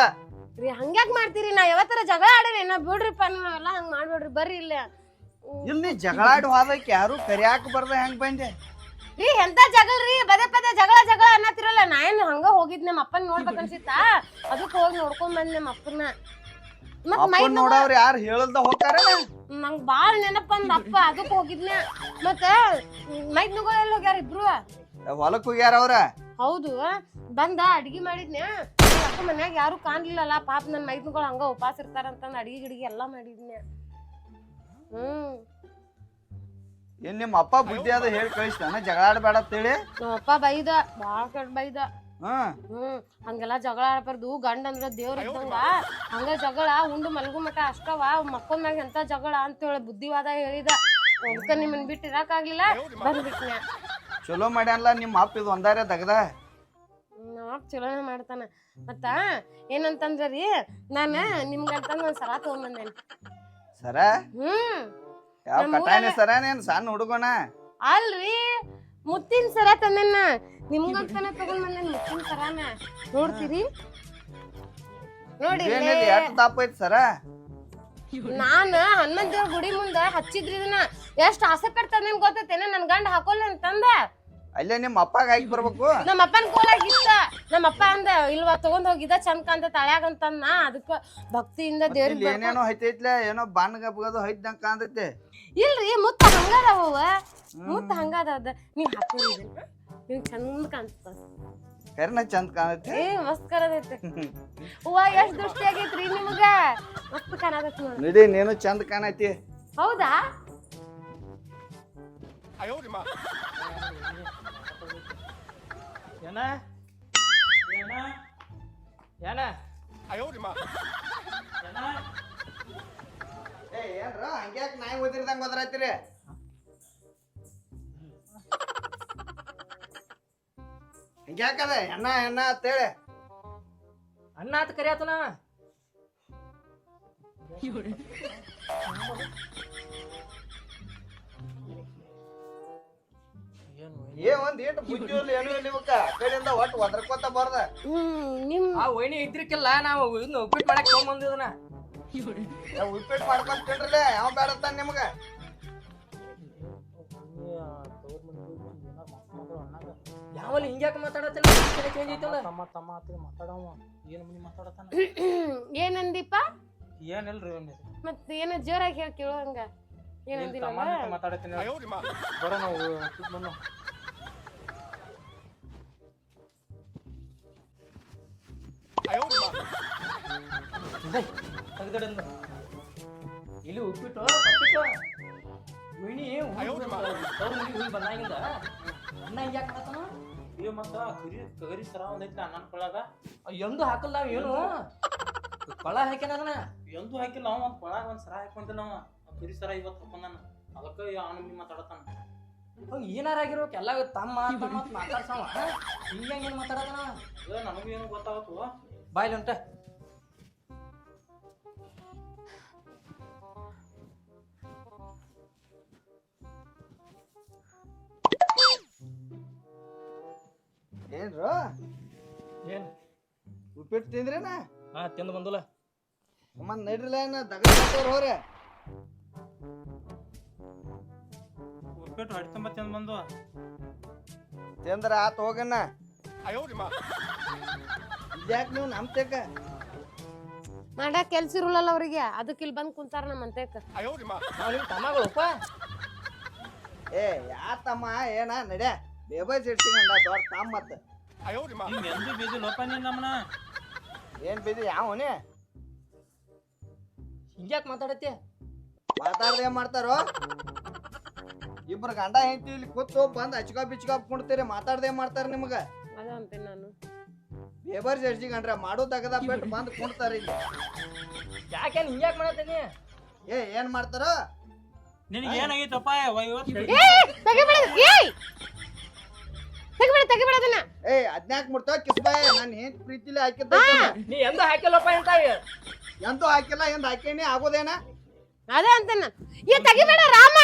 ರೀ ಹಂಗ್ಯಾಕ್ ಮಾಡ್ತೀರಿ? ನಾ ಯಾವತ್ತರ ಜಗಳ ಆಡೇನೆ. ನಾ ಬಿಡ್ರಿಪ್ಪ ನೀವೆಲ್ಲ ಹಂಗ ಮಾಡ್ಬೇಡ್ರಿ. ಬರ್ರಿ ಇಲ್ಲ. ಇಲ್ಲಿ ನೀ ಜಗಳಾಡಿ ಹೋದಕ್ಕೆ ಯಾರು ಕರಿಯಾಕ ಬರ್ದ ಹೆಂಗ್ ಬಂದೆ? ರೀ ಎಂತ ಜಗಳ ರೀ? ಪದೇ ಪದೇ ಜಗಳ ಜಗಳ ಅನ್ನತ್ತಿರಲ್ಲ. ನಾ ಏನ್ ಹಂಗ ಹೋಗಿದ್? ನಮ್ಮ ಅಪ್ಪನ್ ನೋಡ್ಬೇಕನ್ಸಿತ್ತ ಅದಕ್ಕೆ ಹೋಗಿ ನೋಡ್ಕೊಂಡ್ ಬಂದ್ ನಮ್ಮ ಅಪ್ಪನ ಮತ್ ಮೈ ನೋಡವ್ರ ಯಾರು ಹೇಳಲ್ದ ಹೋಗ್ತಾರ? ನಂಗ್ ಬಾಳ್ ನೆನಪ ಅಂದ ಅಪ್ಪ ಅದಕ್ಕೆ ಹೋಗಿದ್ನ. ಮತ್ತ ಮೈದ್ ಎಲ್ಲಿ ಹೋಗ್ಯಾರ ಇಬ್ರು. ಹೊಲಕ್ ಹೋಗ್ಯಾರ ಅವ್ರ? ಹೌದು. ಬಂದ ಅಡ್ಗಿ ಮಾಡಿದ್ನ. ಅಪ್ಪ ಮನ್ಯಾಗ ಯಾರು ಕಾಣ್ಲಿಲ್ಲಲ್ಲ ಪಾಪ ನನ್ ಮೈದ್ನುಗಳು ಹಂಗ ಉಪವಾಸ ಇರ್ತಾರಂತಂದ್ ಅಡ್ಗಿ ಗಿಡಿಗೆ ಎಲ್ಲಾ ಮಾಡಿದ್ನ. ಹ್ಮ್. ಏನ್ ನಿಮ್ಮ ಅಪ್ಪ ಬುದ್ಧಿ ಅದ ಹೇಳಿ ಕಳಿಸ್ತಾನ? ಜಗಳಾಡಬೇಡ ಅಂತೇಳಿ ನಮ್ಮ ಅಪ್ಪ ಬೈದ ಬಾಳ ಕೆಟ್ಟ ಬೈದ. ಹ್ಮ್ ಹಂಗೆಲ್ಲ ಜಗಳ ಆಡ್ಬಾರ್ದು. ಗಂಡ ಅಂದ್ರ ದೇವ್ರ ಇದ್ದಂಗ. ಹಂಗ ಜಗಳ ಉಂಡು ಮಲ್ಗು ಮಟ ಅಷ್ಟವ. ಮಕ್ಕಳ ಮ್ಯಾಗ ಎಂತ ಜಗಳ ಅಂತ ಹೇಳಿ ಬುದ್ಧಿವಾದ ಹೇಳಿದ. ಅದಕ್ಕ ನಿಮ್ಮನ್ ಬಿಟ್ಟು ಇರಾಕ್ ಆಗ್ಲಿಲ್ಲ. ಬಂದ್ಬಿಟ್ನ. ಚಲೋ ಮಾಡ್ಯಾನಲ್ಲ ನಿಮ್ಮ ಅಪ್ಪ ಇದು ಒಂದಾರೆ ನಮ್ಮ ಅಪ್ಪ ಚಲೋನೆ ಮಾಡ್ತಾನ. ಮತ್ತ ಏನಂತಂದ್ರ ರೀ ನಾನ ನಿಮ್ಗಂತಂದ್ ಒಂದ್ ಸರ ತಗೊಂಬಂದೇನಿ. ಸರ? ಹ್ಮ್. ಯಾವ ಕಟಾಣಿ ಸರ ನೀನ್? ಸಣ್ಣ ಹುಡುಗನ? ಅಲ್ರಿ. ಮುತ್ತಿನ ಸರ ತಂದೆನ. ನಿಮ್ಗಂತಾನೆ ತಗೊಂಡ್ ಬಂದೇನಿ ಮುತ್ತಿನ ಸರನ. ನೋಡ್ತೀರಿ? ನೋಡಿ ಏನಿದೆ ಇಲ್ಲೇ. ಎಷ್ಟು ದಪ್ಪ ಐತಿ ಸರ? ನಾನ ಹನುಮಂತ ದೇವ್ರ ಗುಡಿ ಮುಂದ ಹಚ್ಚಿದ್ರಿ ಇದನ್ನ. ಎಷ್ಟ್ ಆಸೆ ಪಡ್ತಾನೇನ್ ಗೊತ್ತೈತೇನ? ನನ್ ಗಂಡ ಹಾಕೋಲ್ಲ ಅಂತಂದ ಅಲ್ಲೇ ನಿಮ್ಮ ಅಪ್ಪಗೆ ಹಾಕಿ ಬರ್ಬೇಕು. ನಮ್ಮ ಅಪ್ಪನ ಕೋಲಾಗ ನಮ್ಮ ಅಪ್ಪ ಅಂದ ಇಲ್ವಾ ತಗೊಂಡ್ ಹೋಗಿದ ಚಂದ ಕಾಂತ ತಳ್ಯಾಗ ಅಂತಂದ ಅದಕ್ಕ ಭಕ್ತಿಯಿಂದ ದೇವ್ರಿಗೆ ಏನೇನೋ ಹೈತೈತ್ಲೆ ಏನೋ ಬಾಣ್ ಗಪ್ಪಗದು ಐದ್ದಂಗ ಕಾಂತೈತೆ ಇಲ್ರಿ ಮುತ್ತ ಹಂಗದಾವ ಮುತ್ತ ಹಂಗದ ಅದ. ನೀವ್ ಹಾಕೋರಿ ನಿಮ್ಗ್ ಚಂದ ಕಾಣ್ತದ. ಕರ್ನ ಚಂದ ಕಾಣತ್ತೆ? ಏ ಮಸ್ತ್ ಕರದೈತೆ ಹೂವ ಎಷ್ಟ್ ದೃಷ್ಟಿ ಆಗೈತ್ರಿ ನಿಮಗ? ಮಸ್ತ್ ಕಾಣತೈತಿ ನೋಡಿ. ನಡಿ ನೀನು ಚಂದ ಕಾಣತಿ. ಹೌದಾ? ಏನ? ಏನ? ಏನ? ಏನ? ಏ ಏನ್ರ? ಹಂಗ್ಯಾಕ್ ನಾಯಿ ಓದಿರ್ದಂಗ ಓದ್ರಾಯ್ತಿರಿ ಹಂಗ್ಯಾಕದ ಹೆಣ್ಣ ಹೆಣ್ಣ ಅಂತೇಳಿ ಅಣ್ಣ ಆತ ಕರಿಯಾತನ ಏ ಒಂದ್ ಏಟ್ ಬುದ್ಧಿ ಇಲ್ಲ ಏನು ಇಲ್ಲ ಇವಕ್ಕ. ಕಡೆಯಿಂದ ಒಟ್ಟು ಒದ್ರಕೋತ ಬರ್ದ. ಹ್ಮ್ ನಿಮ್ ಆ ವೈನಿ ಇದ್ರಿಕಿಲ್ಲ ನಾವು ಇದನ್ನ ಉಪ್ಪಿಟ್ಟು ಮಾಡಕ್ ಉಪ್ಪಿಟ್ಟು ಮಾಡ್ಕೊಂಡ್ ತಿನ್ರಲೆ ಯಾವ ಬೇಡತ್ತಾನ ನಿಮ್ಗ. ಯಾವಲ್ಲಿ ಹಿಂಗ್ಯಾಕೆ ಮಾತಾಡತ್ತಿಲ್ಲ ಚೇಂಜ್ ಐತಲ್ಲ. ತಮ್ಮ ತಮ್ಮ ಮಾತಾಡವ. ಏನ್ ಮನಿ ಮಾತಾಡತಾನ [clears throat] ಏನಂದಿಪ್ಪ ಏನಿಲ್ರಿ. ಮತ್ತೆ ಏನ ಜೋರಾಗಿ ಹೇಳಿ ಕೇಳುವಂಗ ಏನ್ ಏನಂದಿಲ್ಲ ಮಾತಾಡತೀನಿ ಬರೋ ನಾವು. ತೆಗ್ದಿಡಂದು. ಇಲ್ಲಿ ಉಪ್ಪಿಟ್ಟು ಪಪ್ಪಿಟ್ಟು ವೈನಿ ಹೋಗಿ ಬಂದಾಗಿಂದ ಅಣ್ಣ ಹಿಂಗ್ಯಾಕ ಮಾಡತ್ತಾನ ಏ ಮತ್ತ ಕರಿ ಕರಿ ಸರ ಒಂದೈತಿ ಅಣ್ಣನ ಕೊಳಗ ಎಂದು ಹಾಕಲ್ಲ ನಾವು ಏನು? ಕೊಳ ಹಾಕ್ಯಾನ ಅದನ್ನ? ಎಂದೂ ಹಾಕಿಲ್ಲ ಅವ ಒಂದು ಕೊಳಗ ಒಂದು ಸರ ಹಾಕೊಂಡಿಲ್ಲ ಅವ. ಕರಿ ಸರ ಇವತ್ತು ಹಾಕೊಂಡಾನ. ಅದಕ್ಕ ಅವನು ನಿಮ್ಮ ಮಾತಾಡತಾನ ಅವ್ ಏನಾರ ಆಗಿರ್ಬೇಕು ಎಲ್ಲ ತಮ್ಮ ತಮ್ಮ ಮಾತಾಡ್ಸವ. ಹಿಂಗ ಏನ್ ಮಾತಾಡತಾನ ನನಗೂ ಏನು ಗೊತ್ತಾಗತ್ತೋ ಬಾಯ್ಲಿ ಉಂಟ. ಏನ್ರ? ಏನ್? ಉಪ್ಪಿಟ್ಟು ತಿಂದ್ರೇನ? ಹಾ ತಿಂದು ಬಂದಲ್ಲ. ಮತ್ ನಡ್ರಿಲ್ಲ ಏನ ದಗದ ಹೋರೆ ಉಪ್ಪಿಟ್ಟು ಹೊಡಿ ತುಂಬ ತಿಂದ್ ಬಂದು. ತಿಂದ್ರ ಆತ್ ಹೋಗಣ್ಣ. ಇದ್ಯಾಕ್ ನೀವು ನಮ್ ತೆಕ್ಕ ಮಾಡಕ್ ಕೆಲ್ಸ ಇರಲ್ಲ ಅವ್ರಿಗೆ. ಅದಕ್ಕೆ ಇಲ್ಲಿ ಬಂದ್ ಕುಂತಾರ ನಮ್ಮ ಅಂತೇಕ ತಮ್ಮಗಳಪ್ಪ? ಏ ಯಾ ತಮ್ಮ ಏನ ನಡ್ಯ? ಬೇಬೈ ಸಿಡ್ಸಿಕೊಂಡ ದೊಡ್ಡ ತಮ್ಮ ಮತ್ತೆ. ಎಂದೂ ಬೀದಿ ಲೋಪ ನೀನ್ ನಮ್ಮನ ಏನ್ ಬಿದ್ದಿ ಯಾವನೇ ಹಿಂಗ್ಯಾಕ್ ಮಾತಾಡತ್ತೆ? ಮಾತಾಡ್ದೆ ಏನ್ ಮಾಡ್ತಾರೋ? ಇಬ್ರು ಗಂಡ ಹೆಂಡತಿ ಇಲ್ಲಿ ಕೂತು ಬಂದ್ ಹಚ್ಕೊ ಬಿಚ್ಕಾ ಕುಣ್ತೀರಿ ಮಾತಾಡ್ದೆ ಏನ್ ಮಾಡ್ತಾರ ನಿಮ್ಗ? ಅದ ಜಡ್ಜಿ ನಾನು. ಬೇಬರ್ ಜಡ್ಜಿಗಂಡ್ರ ಮಾಡೋ ತಗದ ಬಿಟ್ಟು ಬಂದ್ ಕುಣ್ತಾರ ಇಲ್ಲಿ. ಯಾಕೆ ಹಿಂಗ್ಯಾಕ್ ಮಾಡತ್ತೀನಿ ಏ ಏನ್ ಮಾಡ್ತಾರೋ? ನಿನ್ಗೆ ಏನಾಗಿತ್ತಪ್ಪ ಇವತ್ತು? ಏ ತೆಗಿಬೇಡ ಏಯ್! ತೆಗಿಬೇಡ ತೆಗಿಬೇಡ ಅದನ್ನ. ಏ ಅದ್ನ್ಯಾಕ್ ಮುಡ್ತಾವ ಕಿಸ್ಬಾಯ ನಾನು ಏನ್ ಪ್ರೀತಿಲಿ ಹಾಕಿದ್ದ ನೀ ಎಂದೂ ಹಾಕಿಲ್ಲಪ್ಪ ಅಂತ ಎಂತೂ ಹಾಕಿಲ್ಲ ಎಂದ್ ಹಾಕೇನಿ ಆಗೋದೇನ? ಅದೇ ಅಂತೇನೆ. ನಾನು ಏ ತೆಗಿಬೇಡ ರಾಮ.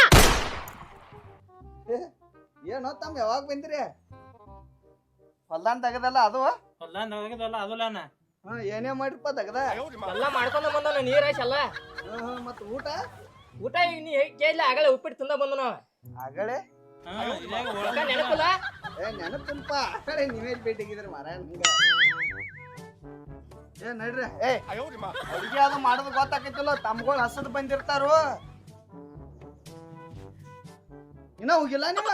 ಏನೋ ತಮ್ಮ ಯಾವಾಗ ಬಂದಿರಿ? ಹೊಲ್ದಾನ್ ತೆಗದಲ್ಲ ಅದು? ಹೊಲ ಹೋಗಿದಲ್ಲ ಅದಲ್ಲಾನ ಹಾ ಏನೇ ಮಾಡಿರ್ಪ ತೆಗದ? ಎಲ್ಲ ಮಾಡ್ಕೊಂಡ ಬಂದನ ನೀರ್ ಹಾಯ್ಸಿ ಎಲ್ಲ. ಮತ್ ಊಟ? ಊಟ ಈಗ ನೀ ಕೇಳಿಲ್ಲ ಆಗಲೇ ಉಪ್ಪಿಟ್ಟು ತಿಂದ ಬಂದ ನಾವ್ ಆಗಳೆ ನೆನಪಿಲ್ಲ ಏ ನೆನಪಿಲ್ಪ ಆ ಕಡೆ ನೀವೇ ಭೇಟಿಗಿದ್ರಿ ನಿಂಗ ಏ ನಡ್ರಿ ಏ ಅಡಿಗೆ ಅದು ಮಾಡೋದು ಗೊತ್ತಾಕೈತಿಲ್ಲ ತಮ್ಗಳು ಹಸದ್ ಬಂದಿರ್ತಾರು ಇನ್ನ ಹೋಗಿಲ್ಲ ನಿಮ್ಮ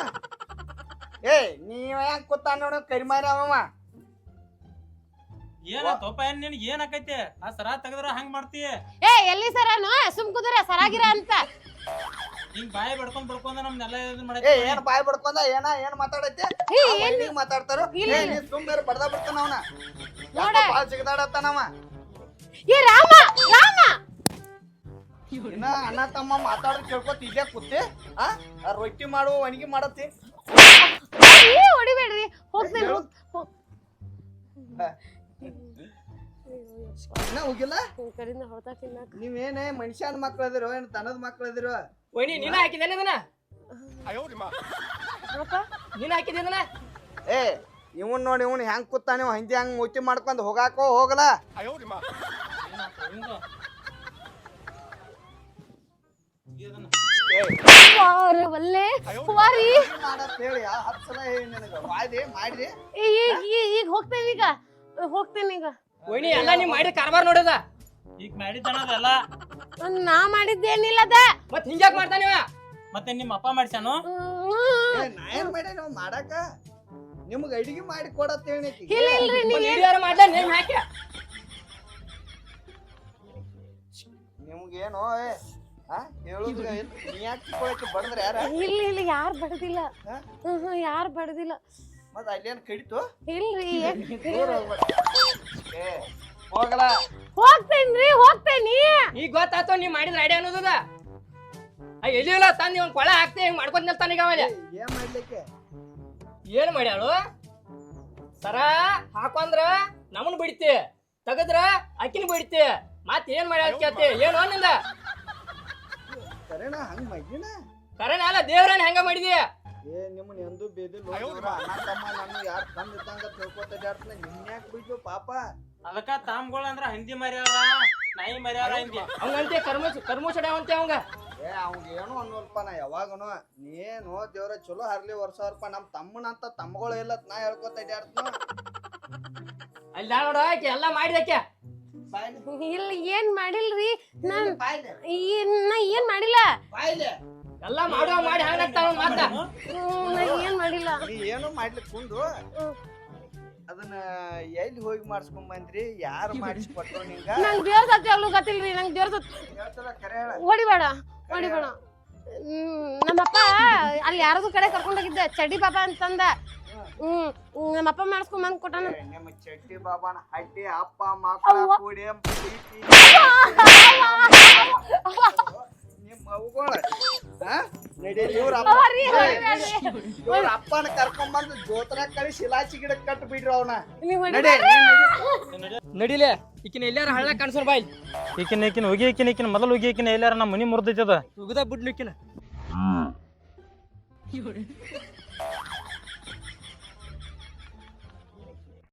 ಏ ನೀವ ಯಾಕೆ ಕೂತ ನೋಡ ಕರಿಮಾರಿ ಏನ ತೋಪ ನಿನಗೆ ಏನ್ ಆಕೈತಿ ಆ ಸರ ತೆಗದ್ರ ಹಂಗ್ ಮಾಡ್ತಿ ಏ, ಎಲ್ಲಿ ಸರನು? ಸುಮ್ ಕುದುರ, ಸರಾಗಿರ ಅಂತ. ಹಿಂಗ್ ಬಾಯಿ ಬಡ್ಕೊಂಡ್ ಬಡ್ಕೊಂಡ ನಮ್ನೆಲ್ಲ ಏ ಏನ್ ಬಾಯ್ ಬಡ್ಕೊಂಡ ಏನ ಏನ್ ಮಾತಾಡತ್ತೆ? ಏ? ಮಾತಾಡ್ತಾರೋ? ಏ. ನೀ ಸುಮ್ಮನೆ ಬಡ್ದ ಬಿಡ್ತಾನ ಅವನ. ನೋಡ. ಬಾಳ ಸಿಗದಾಡತ್ತಾನವ ಏ ರಾಮ ರಾಮ. ಇನ್ನ ಅಣ್ಣ ತಮ್ಮ ಮಾತಾಡೋದ್ ಕೇಳ್ಕೊತ ಇಲ್ಲೇ ಕೂತಿ? ಆ ಆ ರೊಟ್ಟಿ ಮಾಡು ಒಣಗಿ ಮಾಡತ್ತಿ. ಏ ಹೊಡಿಬೇಡ್ರಿ ಹೋಗ್ತೇನೆ. ಇನ್ನ ಹೋಗಿಲ್ಲ? ನಿಮ್ ಕಡೆಯಿಂದ ಹೊಡ್ತಾ ತಿನ್ನಾಕ. ನೀವೇನೇ ಮನುಷ್ಯನ ಮಕ್ಳು ಅದಿರೋ ಏನ್ ತನದ ನೀನ ಹಾಕಿದೇನೆ ಅದನ್ನ ನೀನ್ ಹಾಕಿದ್ದೆ ಇದನ್ನ? ಏ ಇವನ್ ನೋಡಿ ಇವನ್ ಹೆಂಗ್ ಕೂತಾನೆ ಹಿಂದಿ ಹಂಗ್ ಮೂತಿ ಮಾಡ್ಕೊಂಡ್ ಹೋಗಾಕೋ ಹೋಗಲ್ಲ? ಏನಾತು ಹಿಂಗ ಇದನ್ನ ವಾರೆ ಒಲ್ಲೆ ವಾರಿ ಮಾಡತ್ ಹೇಳಿ ಹತ್ತು ಸಲ ಹೇಳಿ ನನಗ. ವಾಯ್ದೆ ಮಾಡ್ರಿ ಈಗ ಹೋಗ್ತೇನೆ ಹೋಗ್ತೇವೆ ಈಗ. ಹೋಗ್ತೇನೆ ಈಗ. ವೈನಿ ಎಲ್ಲ ನೀ ಮಾಡಿದ ಕಾರ್ಬಾರ್ ನೋಡದ? ಈಗ ಮಾಡಿದ್ದಾನದಲ್ಲ ನಾ ಮಾಡಿದ್ದೇನಿಲ್ಲ ಅದ. ಮತ್ ಹಿಂಗ್ಯಾಕ್ ಮಾಡ್ತಾನ ಇವ ಮತ್ತೆ ನಿಮ್ಮ ಅಪ್ಪ ಮಾಡ್ಸಾನು ಏ, ನಾ ಏನ್ ಮಾಡೇ ನಾವು ಮಾಡಾಕ ನಿಮ್ಗೆ ಅಡಿಗೆ ಮಾಡಿ ಕೊಡತ್ ಹೇಳಿ ಇಲ್ಲ ಇಲ್ರಿ ನೀವ್ ಏನ್ ಹಿರಿಯರು ಮಾಡ್ಲ? ನೇಮ್ ಹಾಕಿ ನಿಮ್ಗೇನು ಏ ಆ ಹೇಳುದು ನೀ ಯಾಕೆ ತಿಳ್ಕೊಳಕ್ಕೆ ಬಡದ್ರೆ ಯಾರ? ಇಲ್ಲ ಇಲ್ಲ ಯಾರ್ ಬಡದಿಲ್ಲ. ಹಾ? ಹ್ಮ್ ಯಾರ್ ಬಡದಿಲ್ಲ. ಮತ್ ಅಲ್ಲೇನ್ ಕಡಿತು? ಇಲ್ರಿ ಏನ್- ದೂರ ಹೋಗ್ಬೇಡ. ಹೋಗಲ್ಲ. ಹೋಗ್ತೇನ್ರಿ ಹೋಗ್ತೇನಿ. ಈಗ ಗೊತ್ತಾತು ನೀ ಮಾಡಿದ್ರ ಐಡಿಯಾ ಅನ್ನೋದದ? ಎಲ್ಲಿಲ್ಲ ತಾನ ಇವ್ನ್ ಕೊಳ ಹಾಕ್ತಿ ಹಿಂಗ್ ಮಾಡ್ಕೊಂಡ್ ನಿಲ್ತಾನ ಈಗ ಅವಲೆ ಏನ್ ಮಾಡ್ಲಿಕ್ಕೆ? ಏನ್ ಮಾಡ್ಯಾಳು? ಸರ ಹಾಕೊಂದ್ರ ನಮನ್ ಬಿಡ್ತಿ ತೆಗದ್ರ ಅಕ್ಕಿನ ಬಿಡ್ತಿ. ಮತ್ ಏನ್ ಮಾಡ್ಯಾಳ ಕೇಳ್ತಿ? ಏನು ಅನ್ನಿಂದ? ಕರೆನ ಹಂಗ್ ಮಗಿನ ಕರೆನ ಅಲ್ಲ ದೇವ್ರನ್ನ ಹೆಂಗ ಮಾಡಿದಿ? ಏ ನಿಮ್ಮನ್ನ ಎಂದೂ ಬೀದಿಲ್ಲ ಅಣ್ಣ ತಮ್ಮ ನಾನು ಯಾರು ತಂದಿದ್ದಂಗ ತಿಳ್ಕೊತ ಜಾಡ್ತಾನೆ ನಿನ್ಯಾಕ್ ಬಿಟ್ಟು ಪಾಪ? ಅದಕ್ಕ ತಾಮ್ಗಳು ಅಂದ್ರ ಹಂದಿ ಮರ್ಯಾರ ನಾಯಿ ಮರ್ಯಾರ ಹಂಗಂತೆ ಅವಂಗಂತೆ ಕರ್ಮ ಕರ್ಮುಸಡ ಅಂತೆ ಅವಂಗ. ಏ ಅವ್ಗ ಏನು ಅನ್ನೋಲ್ಪ ನಾ ಯಾವಾಗನು. ನೀನು ದೇವ್ರ ಚಲೋ ಹರ್ಲಿ ವರ್ಷವ್ರಪ್ಪ ನಮ್ ತಮ್ಮನಂತ ತಮ್ಮಗಳು ಇಲ್ಲ ನಾ ಹೇಳ್ಕೊತ ಜಾಡ್ತಾನ ಅಲ್ಲಿ ನೋಡ ಆಕೆ ಎಲ್ಲ ಮಾಡಿದಕ್ಕೆ. ಇಲ್ಲ ಏನ್ ಮಾಡಿಲ್ರಿ? ನಾನ್ ಏನ್ ನಾ ಏನ್ ಮಾಡಿಲ್ಲ? ಎಲ್ಲ ಮಾಡುವ ಮಾಡಿ ಹಂಗಾಗ್ತಾವ ಮಾತ. ಏನ್ ಮಾಡಿಲ್ಲ. ನೀ ಏನು ಮಾಡ್ಲಿಕ್ಕೆ ಕುಂದು. ಅದನ್ನ ಎಲ್ಲಿ ಹೋಗಿ ಮಾಡಿಸ್ಕೊಂಡ್ ಬಂದ್ರಿ ಯಾರು ಮಾಡಿಸ್ಕೊಟ್ರು ನಿಂಗ? ನಂಗೆ ದೇವ್ರ ಸತ್ಯ ಯಾವ್ದು ಗೊತ್ತಿಲ್ರಿ ನಂಗೆ ದೇವ್ರ ಹೇಳ್ತಲ್ಲ ಕರೆ ಹೇಳ. ಹೊಡಿಬೇಡ ಹೊಡಿಬೇಡ. ಹ್ಮ್ ನಮ್ಮಪ್ಪ ಅಲ್ಲಿ ಯಾರದು ಕಡೆ ಕರ್ಕೊಂಡೋಗಿದ್ದೆ ಚಡ್ಡಿ ಬಾಬಾ ಅಂತಂದ. ಹ್ಮ್ ನಮ್ಮಪ್ಪ ಮಾಡಿಸ್ಕೊಂಡ್ ಬಂದ್ ಕೊಟ್ಟಾನ ನಿಮ್ಮ ಚಟ್ಟಿ ಬಾಬಾನ ಹಡ್ಡಿ ಅಪ್ಪ ಮಕ್ಕಳ. ಕೂಡಿ ಪ್ರೀತಿ ಅವುಗಳ ಇವ್ರ ಅಪ್ಪನ ಕರ್ಕೊಂಡ್ಬಂದು ಕಳಿ ಕಳಿಸಿ ಇಲಾಚಿ ಗಿಡ ಕಟ್ ಬಿಡ್ರಿ ಅವನ. ನಡಿ. ನಡಿಲೆ ಈಕಿನ ಎಲ್ಲಾರ ಹಳ್ಳ ಕಾಣಿಸೋರ್ ಬಾಯ್ ಈಕಿನ ಈಕಿನ ಹೋಗಿ ಈಕಿನ ಈಕಿನ ಮೊದಲು ಹೋಗಿ ಈಕಿನ ಎಲ್ಲಾರ ನಮ್ಮ ಮನಿ ಮುರಿದೈತದ. ಉಗದ ಬಿಡ್ಲಿಕ್ಕಿನ